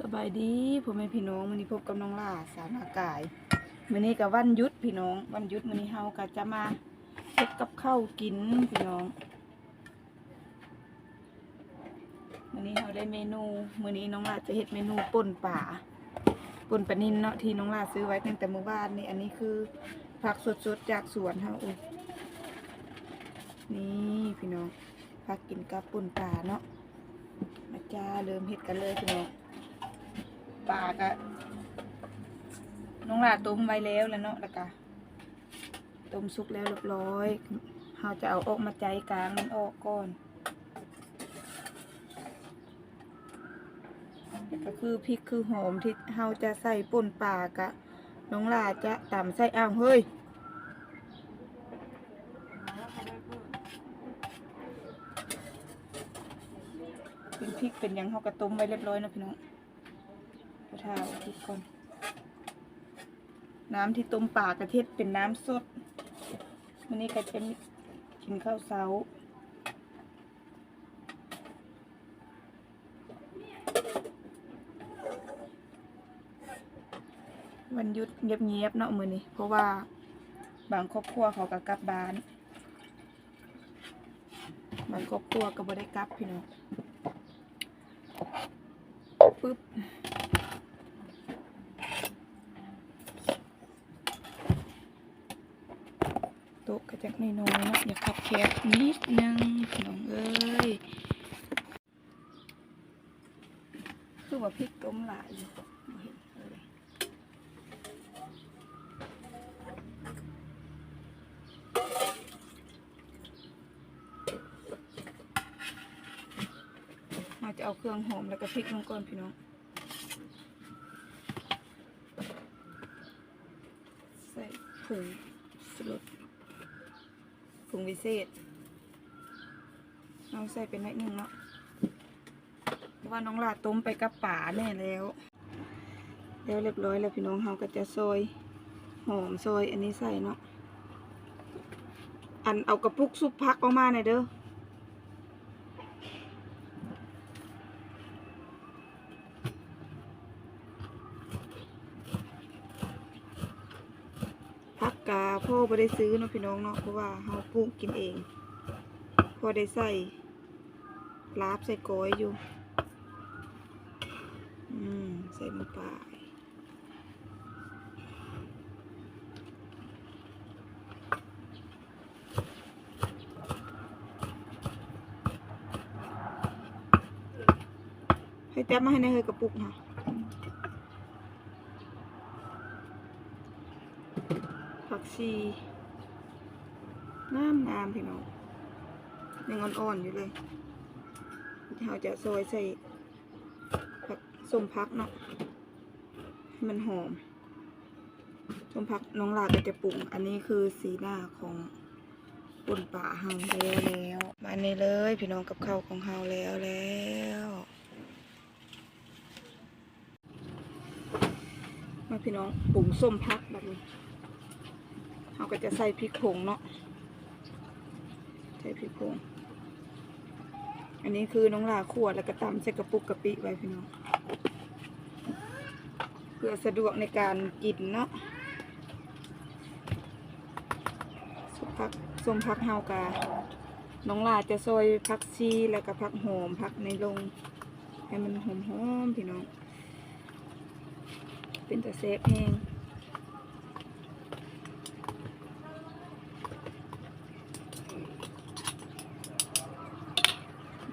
สบายดีพ่อแม่พี่น้องมื้อนี้พบกับน้องล่าสาวนากายมื้อนี้ก็วันหยุดพี่น้องวันหยุดมื้อนี้เฮาก็จะมาเฮ็ดกับข้าวกินพี่น้องมื้อนี้เฮาได้เมนูมื้อนี้น้องล่าจะเฮ็ดเมนูป่นป่าป่นปลานินเนาะที่น้องล่าซื้อไว้ตั้งแต่เมื่อวานนี่อันนี้คือผักสดๆจากสวนเฮาเองนี่พี่น้องผักกินกับป่นป่าเนาะมาจ้าเริ่มเฮ็ดกันเลยพี่น้อง ปลาก็น้องหลาต้มไว้แล้วแล้วเนาะแล้วก็ต้มสุกแล้วเรียบร้อยเราจะเอาออกมาใจกลางมันออกก่อนก็คือพริกคือหอมที่เราจะใส่ป่นปลากะน้องหลาจะตำใส่อ้าวเฮ้ยเป็นพริกเป็นยังเขากระตุ้มไว้เรียบร้อยนะพี่น้อง กระทาพริก่อน น้ำที่ต้มปลากระเทศเป็นน้ำสดวันนี้ก็จะกินข้าวเช้าวันหยุดเงียบๆเนาะมือนี้ เพราะว่าบางครอบครัวเขาก็กลับบ้าน บางครอบครัวก็บ่ได้กลับพี่น้องปึ๊บ ต๊ะกระจักน้อยๆเนาะอย่าขับแคบนิดนึงน้องเอ้ยคือว่าพริกต้มหลายอยู่บ่เลยเราจะเอาเครื่องหอมแล้วก็พริกลงก่อนพี่น้องใส่ผงสลด ผงวิเศษ เอาใส่เป็นนิดนึงเนาะเพราะว่าน้องลาต้มไปกับป่าแน่แล้ว แล้วเรียบร้อยแล้วพี่น้องเฮาก็จะซอยหอมซอยอันนี้ใส่เนาะอันเอากระปุกซุปพักออกมาหน่อยเด้อ ผั กาพ่อไ่ได้ซื้อเนาะพี่น้องเนาะเพราะว่าเฮาปลูกกินเองพอได้ใส่ลาบใส่ก้อยอยู่ อืม ใส่ลงไปให้แต้มมาให้ในเฮยกระปุกค่ะ ผักชีงามงามพี่น้องยังอ่อนๆอยู่เลยเราจะซอยใส่ผักส้มพักเนาะให้มันหอมส้มพักน้องลาก็จะปรุงอันนี้คือสีหน้าของปุ่นป่าเฮาแล้วแล้วมาในเลยพี่น้องกับข้าวของเฮาแล้วแล้วมาพี่น้องปรุงส้มพักแบบนี้ เราก็จะใส่พริกผงเนาะใส่พริกผงอันนี้คือน้องลาขวดแล้วก็ตำใส่กระปุกกะปิไว้พี่น้องเพื่อสะดวกในการกินเนาะส้มพักส้มพักเฮากาน้องลาจะซอยพักชีแล้วก็พักหอมพักในลง ให้มันหอมๆพี่น้อง เป็นตะเซฟแห้ง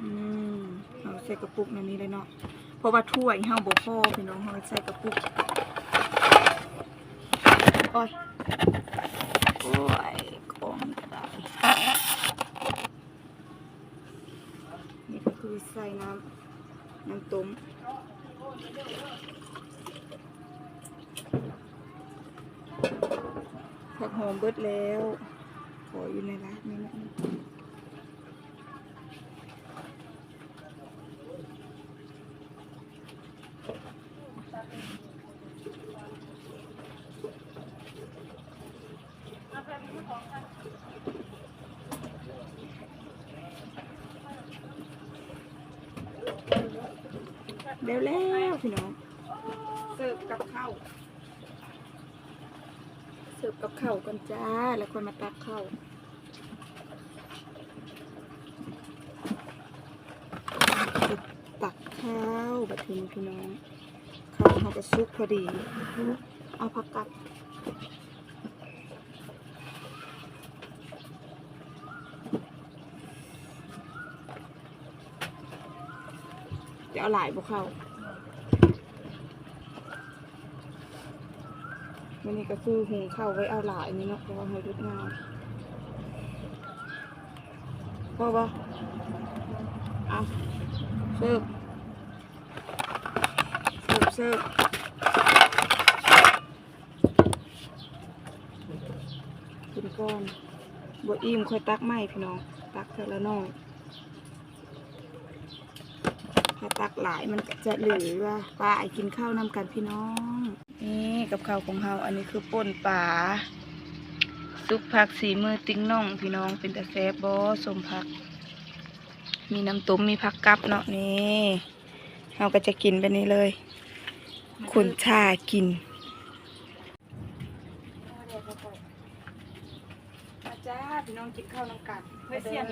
อืมเอา ใส่กระปุกในนี้เลยเนาะเพราะว่าถ้วยเฮาบ่พอพี่น้องเฮาใส่กระปุกโอ้ยโอ้ยกองกระดาษนี่ก็คือใส่น้ำน้ำต้มผักหอมเบิดแล้ว ขออยู่ในร้านนี้นะ นแล้วแล้วพี่น้อง เสิร์ฟกับข้าว เสิร์ฟกับข้าวกันจ้า แล้วคนมาตักข้าวตักข้าวบัดนี้พี่น้องข้าวเขาก็สุกพอดี เอาผักกัด เอาหลายบ่เขาวันนี้ก็คือหุงข้าวไว้เอาหลายนี่เนาะเพราะว่าให้รุดงานพอบ่เอาเสิร์ฟเสิร์ฟเสิร์ฟกินก่อนบ่อิ่มค่อยตักไม่พี่น้อง ตักเท่าละน้อย ถ้าตักหลายมันจะเหลือว่าปลาไอกินข้าวนำกันพี่น้อง นี่กับข้าวของเราอันนี้คือป่นปลาซุปผักสีมือติ้งน่อง พี่น้องเป็นแต่แซบบอสมผัก มีน้ำต้มมีผักกับเนาะนี่เราก็จะกินไปนี้เลยคนชากินอาจาพี่น้องกินข้าวนำกันเฮ้ยเสียน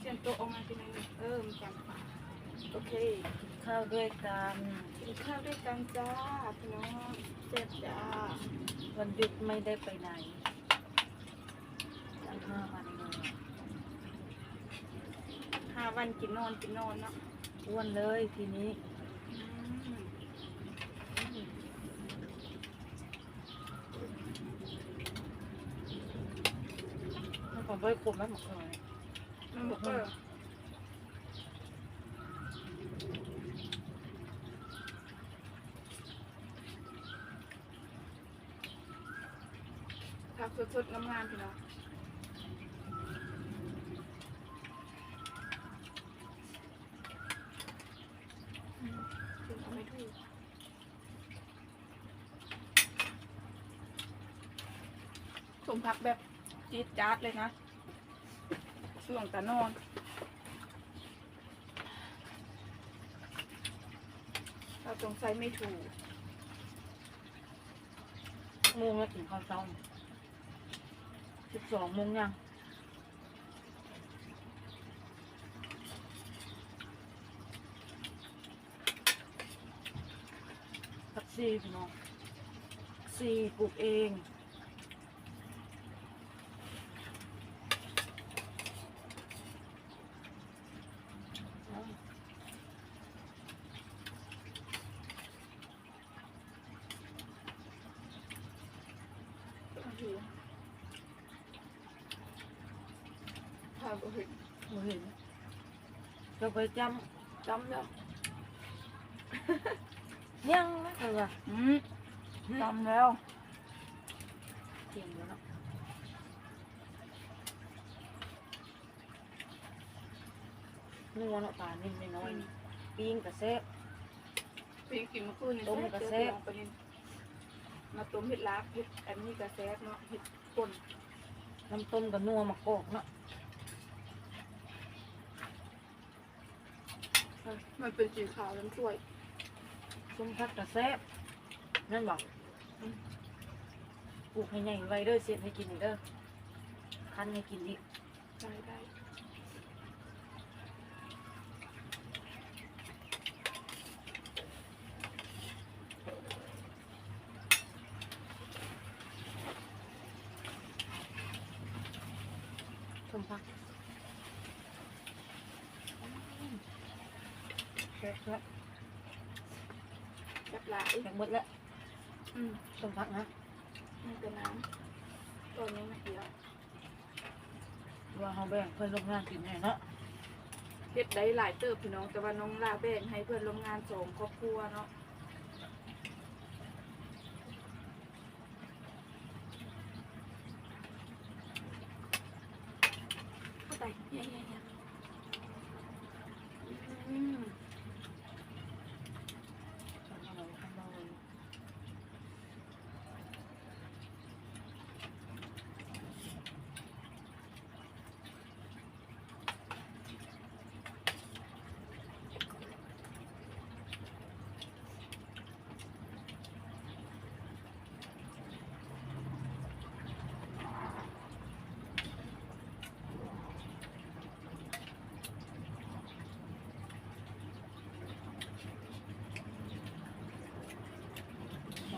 เสียนโตะออกมาพี่น้องเออมีการ โอเคข้าวด้วยกันกินข้าวด้วยกันจ้าพี่น้องเจ็บจ้าวันหยุดไม่ได้ไปไหนตั้งห้าวันเลยห้าวันกินนอนกินนอนเนาะอ้วนเลยทีนี้อืมมันของด้วยกลุ่มไม่หมดเลยมันบอกว่า ผักสดๆงามๆพี่น้องไม่ถูกสมผักแบบจี๊ดจ๊าดเลยนะช่วงตานอนเราสงสัยไม่ถูกมงแล้วถึงข้าวเช้า สิบสองโมงยังผักซีพี่น้องผักซีปลูกเอง ค่ะ บ่เห็นบ่เห็นเราไปจำจำแล้วยังนะคือว่าอืมจำแล้วเก่งแล้วเนาะนัวเนาะปลานิ่มน้อยๆนี่ปิ้งกระเซะปีกินเมื่อคืนนี่ต้มกระแซะเจอของปลานิลมาต้มเห็ดลาบเห็ดอันนี้กระแซบเนาะเห็ดป่นน้ำต้มกับนัวมะกอกเนาะ มันเป็นสีขาวน้ำช่วยส้มพักกระเซะนั่นบอกปลูกให้ใหญ่ไว้เด้อเสียให้กินอีกเด้อคั้นให้กินอีกได้ได้ส้มพัก แซ่บแล้วแบบหลายแซ่บหมดแล้วอืมส้มพักนะนี่เป็นน้ำตัวนี้มาเดียวว่าเขาแบ่งเพื่อนร่วมงานกินให้เนาะเห็ดได้หลายเติบพี่น้องแต่ว่าน้องลาแบ่งให้เพื่อนร่วมงานสองครอบครัวเนาะเข้าไปเยี่ยๆอืม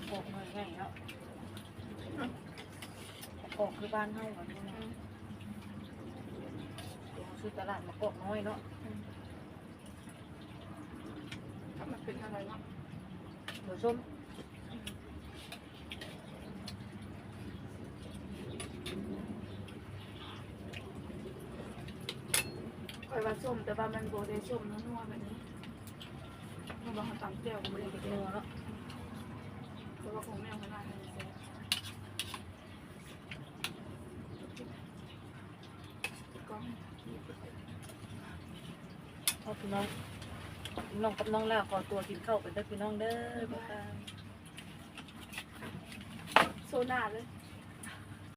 เกอกเมืองง่ายเนาะมะกอกคือบ้านเฮาแบบนี้นะเดี๋ยวซื้อตลาดมะกอกน้อยเนาะถ้ามันเป็นอะไรวะเดี๋ยวส้มคอยว่าส้มแต่ว่ามันโบได้ส้มนัวๆแบบนี้เพราะว่าเขาตำเจียวก็ไม่ได้เด็กเจีนัยววเนาะ เพราะว่าของแม่ขนาดนี้เสียก็ เอา พี่น้องน้องกับน้องล่าขอตัวกินข้าวไปเด้อพี่น้องเด้อบ๊ายบาย โซนาเลย